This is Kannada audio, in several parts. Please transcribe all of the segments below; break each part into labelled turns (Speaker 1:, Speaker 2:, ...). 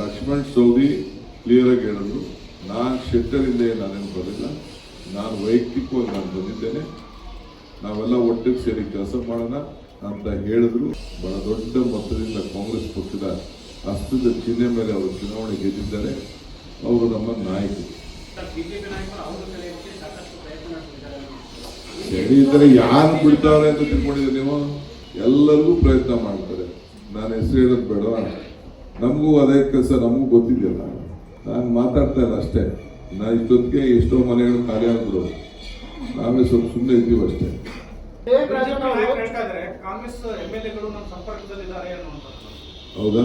Speaker 1: ಲಕ್ಷ್ಮಣ್ ಸೌದಿ ಕ್ಲಿಯರಾಗಿ ಹೇಳಿದ್ರು ನಾನು ಶೆಟ್ಟರಿಂದ ನಾನೇನು ಬರಲಿಲ್ಲ ನಾನು ವೈಯಕ್ತಿಕವಾಗಿ ನಾನು ಬಂದಿದ್ದೇನೆ ನಾವೆಲ್ಲ ಒಟ್ಟಿಗೆ ಸೇರಿ ಕೆಲಸ ಮಾಡೋಣ ಅಂತ ಹೇಳಿದ್ರು. ಬಹಳ ದೊಡ್ಡ ಮೊತ್ತದಿಂದ ಕಾಂಗ್ರೆಸ್ ಪಕ್ಷದ ಹಸ್ತದ ಚಿಹ್ನೆ ಮೇಲೆ ಅವರು ಚುನಾವಣೆ ಗೆದ್ದಿದ್ದಾರೆ. ಅವರು ನಮ್ಮ ನಾಯಕರು. ಸೆಳೀತಾರೆ ಯಾರು ಬಿಡ್ತಾವ್ರೆ ಅಂತ ತಿಳ್ಕೊಂಡಿದ್ದೀರಿ ನೀವು? ಎಲ್ಲರಿಗೂ ಪ್ರಯತ್ನ ಮಾಡ್ತಾರೆ. ನಾನು ಹೆಸರು ಹೇಳೋದು ಬೇಡ. ನಮಗೂ ಅದೇ ಕೆಲಸ ನಮಗೂ ಗೊತ್ತಿದೆಯಲ್ಲ. ನಾನು ಮಾತಾಡ್ತಾ ಇಲ್ಲ ಅಷ್ಟೇ. ನಾ ಇಷ್ಟೊತ್ತಿಗೆ ಎಷ್ಟೋ ಮನೆಗಳು ಖಾಲಿ ಆದ್ರು ನಾವೇ ಸ್ವಲ್ಪ ಸುಮ್ಮನೆ ಇದ್ದೀವಿ ಅಷ್ಟೇ. ಹೌದಾ?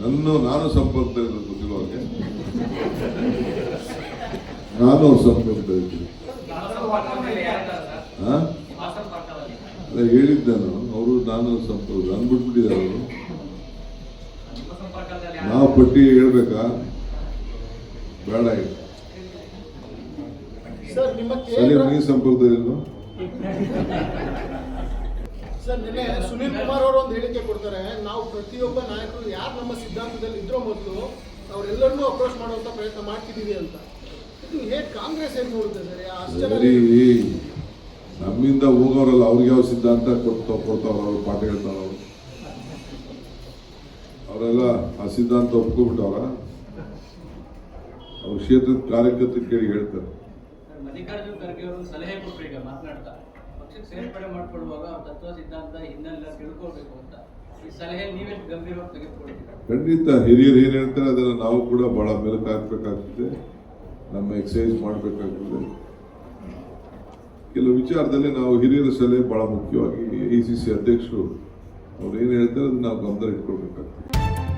Speaker 1: ನನ್ನ ನಾನು ಸಂಪರ್ಕದಲ್ಲಿ ಗೊತ್ತಿಲ್ಲ ಅವ್ರಿಗೆ? ನಾನು ಅವ್ರ ಸಂಪರ್ಕದಲ್ಲಿದ್ದೀನಿ ಹಾಂ ಅಲ್ಲ ಹೇಳಿದ್ದೆ ನಾನು. ಅವರು ನಾನು ಸಂಪರ್ಕ ಅಂದ್ಬಿಟ್ಬಿಟ್ಟಿದ್ದಾರೆ ಅವರು. ನಾವು ಪಟ್ಟಿ ಹೇಳ್ಬೇಕಾ? ಬೇಡ
Speaker 2: ನಿಮ್ಮ ಕೇಂದ್ರ
Speaker 1: ನೀವು ಸಂಪರ್ಕದಲ್ಲಿಲ್ವಾ
Speaker 2: ಸರ್ ನಿನ್ನೆ ಸುನೀಲ್ ಕುಮಾರ್ ಅವರು ಒಂದು ಹೇಳಿಕೆ ಕೊಡ್ತಾರೆ. ನಾವು ಪ್ರತಿಯೊಬ್ಬ ನಾಯಕರು ಯಾರು ನಮ್ಮ ಸಿದ್ಧಾಂತದಲ್ಲಿ ಇದ್ರೋ ಮೊದಲು ಅವರೆಲ್ಲರನ್ನೂ ಅಪ್ರೋಚ್ ಮಾಡುವಂತ ಪ್ರಯತ್ನ ಮಾಡ್ತಿದ್ದೀವಿ ಅಂತ. ಇದು ಹೇಗೆ ಕಾಂಗ್ರೆಸ್ ಏನು ನೋಡುತ್ತೆ ಸರ್? ಅಷ್ಟು
Speaker 1: ನಮ್ಮಿಂದ ಹೋಗೋರಲ್ಲ ಅವ್ರಿಗೆ ಯಾವ ಸಿದ್ಧಾಂತ ಕೊಡ್ತಾ ಕೊಡ್ತಾವ್ರ ಅವ್ರು ಪಾಠ ಹೇಳ್ತಾರ ಸಿದ್ಧಾಂತ ಒಪ್ಕೊಬಿಟ್ಟವ್ರ ಅವ್ರ ಕ್ಷೇತ್ರದ ಕಾರ್ಯಕರ್ತರು ಕೇಳಿ ಹೇಳ್ತಾರೆ.
Speaker 3: ಮಲ್ಲಿಕಾರ್ಜುನ್ ಖರ್ಗೆ ಅವರು ಸಲಹೆ ಕೊಟ್ಟರು ಈಗ ಮಾತನಾಡ್ತಾ. ಪಕ್ಷಕ್ಕೆ ಸೇರ್ಪಡೆ ಮಾಡ್ಕೊಳ್ಳುವಾಗ ಅವ್ರ ತತ್ವ ಸಿದ್ಧಾಂತ ಹಿನ್ನೆಲೆ ತಿಳ್ಕೊಳ್ಬೇಕು ಅಂತ. ಈ ಸಲಹೆ ನೀವೇ ಗಂಭೀರವಾಗಿ ತೆಗೆದುಕೊಳ್ತೀರಾ?
Speaker 1: ಖಂಡಿತ ಹಿರಿಯರು ಏನು ಹೇಳ್ತಾರೆ ಅದನ್ನು ನಾವು ಕೂಡ ಬಹಳ ಮೆಲುಕು ಹಾಕ್ಬೇಕಾಗ್ತದೆ. ನಮ್ಮ ಎಕ್ಸಸೈಸ್ ಮಾಡಬೇಕಾಗ್ತದೆ. ಕೆಲವು ವಿಚಾರದಲ್ಲಿ ನಾವು ಹಿರಿಯರ ಸಲಹೆ ಬಹಳ ಮುಖ್ಯವಾಗಿ ಎ ಸಿ ಸಿ ಅಧ್ಯಕ್ಷರು ಅವ್ರು ಏನು ಹೇಳ್ತಾರೆ ಅದನ್ನ ನಾವು ಗಮನ ಇಟ್ಕೊಳ್ಬೇಕಾಗ್ತದೆ